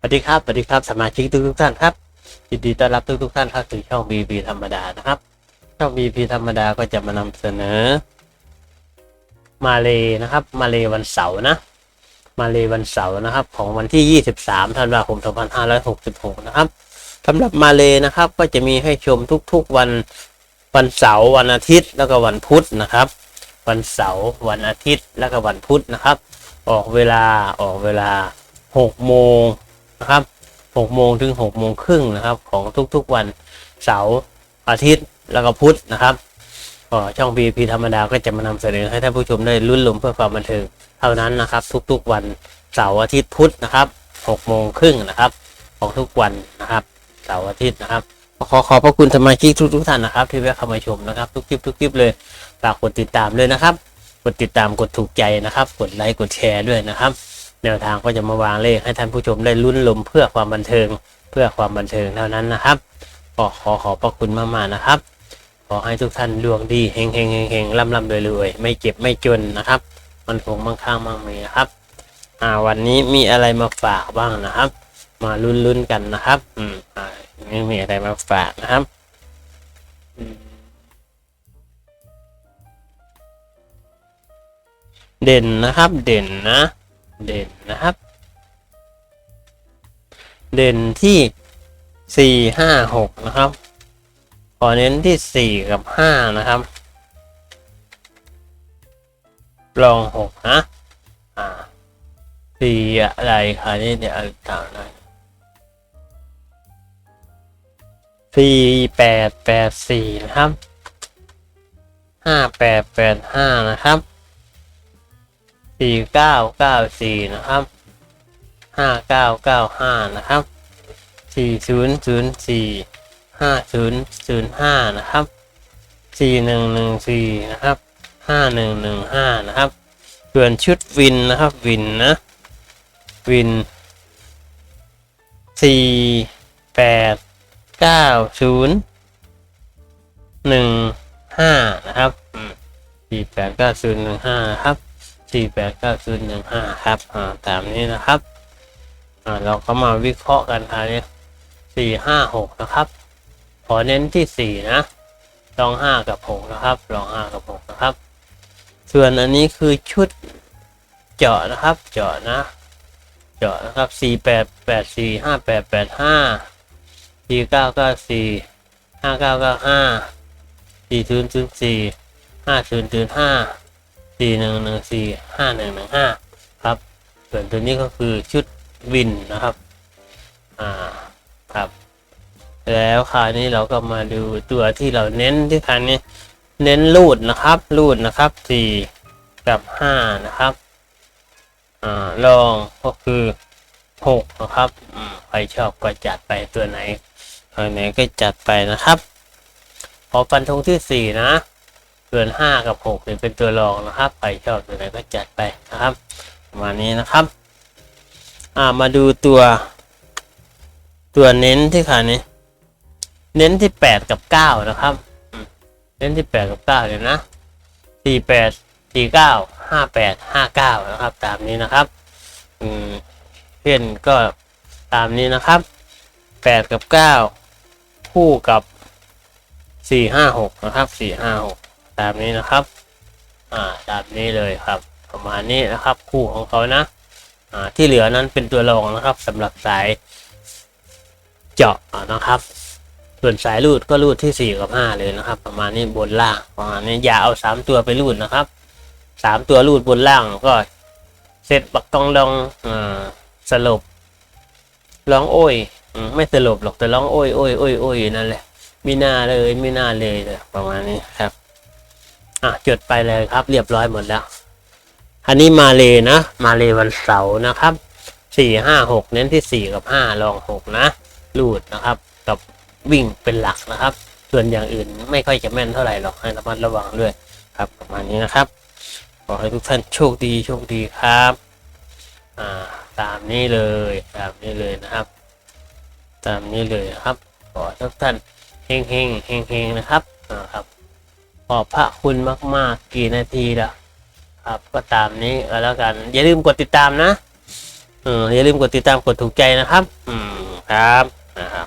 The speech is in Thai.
สวัสดีครับ สวัสดีครับ สมาชิกทุกทุกท่านครับ ยินดีต้อนรับทุกทุกท่านเข้าสู่ช่อง BP ธรรมดานะครับ ช่อง BP ธรรมดาก็จะมานำเสนอ มาเลนะครับ มาเลวันเสาร์นะ มาเลวันเสาร์นะครับ ของวันที่ 23 ธันวาคม 2566 นะครับสำหรับมาเลนะครับ ก็จะมีให้ชมทุกๆวันวันเสาร์วันอาทิตย์ แล้วก็วันพุธนะครับ วันเสาร์วันอาทิตย์ แล้วก็วันพุธนะครับ ออกเวลาออกเวลา6โมง นะครับ6โมงถึง6โมงครึ่งนะครับ ของทุกๆวันเสาร์อาทิตย์แล้วก็พุธนะครับก็ช่อง BP ธรรมดาก็จะมานำเสนอให้ท่านผู้ชมได้ลุ้นลมเพื่อความบันเทิงเท่านั้นนะครับ ทุกๆวันเสาร์อาทิตย์พุธนะครับ6โมงครึ่งนะครับ ของทุกวันนะครับเสาร์อาทิตย์นะครับขอขอบพระคุณสมาชิกทุกทุกๆท่านนะครับ ที่แวะเข้ามาชมนะครับ ทุกคลิปทุกคลิปเลยฝากกดติดตามเลยนะครับ กดติดตามกดถูกใจนะครับ กดไลค์กดแชร์ด้วยนะครับ แนวทางก็จะมาวางเลขให้ท่านผู้ชมได้ลุ้นลมเพื่อความบันเทิง เพื่อความบันเทิงเท่านั้นนะครับก็ขอขอบพระคุณมากๆนะครับ ขอให้ทุกท่านดวงดีเฮงเฮงเฮงเฮงร่ำร่ำรวยรวยไม่เจ็บไม่จนนะครับมันคงมั่งคั่งมั่งมีนะครับอ่าวันนี้มีอะไรมาฝากบ้างนะครับ มาลุ้นลุ้นกันนะครับ อืมอ่านี่มีอะไรมาฝากนะครับเด่นนะครับ เด่นนะ เด่นนะครับ เด่นที่สี่ห้าหกนะครับ ขอเน้นที่สี่กับห้านะครับลองหกนะ อ่าสี่อะไรคะนี่เดี๋ยวเอาต่างน่อยสี่แปดแปดสี่นะครับห้าแปดแปดห้านะครับ สี่เก้าเก้าสี่นะครับห้าเก้าเก้าห้านะครับสี่ศูนย์ศูนย์สี่ห้าศูนย์ศูนย์ห้านะครับสี่หนึ่งหนึ่งสี่นะครับห้าหนึ่งหนึ่งห้านะครับส่วนชุดวินนะครับวินนะวินสี่แปดเก้าศูนย์หนึ่งห้านะครับสี่แปดเก้าศูนย์หนึ่งห้าครับ สี่แปดเก้าศูนย์หนึ่งห้าครับอ่าตามนี้นะครับอ่าเราก็มาวิเคราะห์กันอันนี้สี่ห้าหกนะครับ ขอเน้นที่สี่นะลองห้ากับหกนะครับลองห้ากับหกนะครับ ส่วนอันนี้คือชุดเจาะนะครับ เจาะนะ เจาะนะครับสี่แปดแปดสี่ห้าแปดแปดห้าสี่เก้าเก้าสี่ห้าเก้าเก้าห้าสี่ศูนย์ศูนย์สี่ห้าศูนย์ศูนย์ห้า สี่หนึ่งหนึ่งสี่ห้าหนึ่งหนึ่งห้าครับ ส่วนตัวนี้ก็คือชุดวินนะครับ อ่า ครับ แล้วคราวนี้เราก็มาดูตัวที่เราเน้นที่คราวนี้ เน้นรูดนะครับรูดนะครับสี่กับห้านะครับ อ่า ลองก็คือหกนะครับใครชอบก็จัดไปตัวไหนตัวไหนก็จัดไปนะครับพอฟันธงที่สี่นะ ส่วนห้ากับหกเนี่ยเป็นตัวรองนะครับใครชอบตัวไหนก็จัดไปนะครับประมาณนี้นะครับ อ่ามาดูตัว ตัวเน้นที่ขานี้ เน้นที่แปดกับเก้านะครับ เน้นที่แปดกับเก้าเลยนะสี่แปดสี่เก้าห้าแปดห้าเก้านะครับ ตามนี้นะครับ อืมเพื่อนก็ตามนี้นะครับแปดกับเก้าคู่กับสี่ห้าหกนะครับสี่ห้าหก ตามนี้นะครับ อ่าตามนี้เลยครับ ประมาณนี้นะครับ คู่ของเขานะ อ่าที่เหลือนั้นเป็นตัวรองนะครับสำหรับสายเจาะนะครับ ส่วนสายรูดก็รูดที่สี่กับห้าเลยนะครับ ประมาณนี้บนล่างประมาณนี้อย่าเอาสามตัวไปรูดนะครับสามตัวรูดบนล่างก็เสร็จปักกองดองอ่าสลบร้องโอ้ยไม่สลบหรอกแต่ร้องโอ้ยโอ้ยโอ้ยโอ้ยอยู่นั่นแหละไม่น่าเลยไม่น่าเลยประมาณนี้ครับ อะจดไปเลยครับ เรียบร้อยหมดแล้ว อันนี้มาเลยนะ มาเลยวันเสาร์นะครับสี่ห้าหกเน้นที่สี่กับห้าลองหกนะรูดนะครับ กับวิ่งเป็นหลักนะครับ ส่วนอย่างอื่นไม่ค่อยจะแม่นเท่าไหร่หรอกให้ระมัดระวังด้วยครับประมาณนี้นะครับขอให้ทุกท่านโชคดีโชคดีครับอ่าตามนี้เลยตามนี้เลยนะครับ ตามนี้เลยนะครับขอทุกท่านเฮงเฮงเฮงเฮงนะครับอ่าครับ ขอบพระคุณมาก ๆ กี่นาทีละครับก็ตามนี้ก็แล้วกัน อย่าลืมกดติดตามนะ เอออย่าลืมกดติดตามกดถูกใจนะครับ อืมครับนะครับ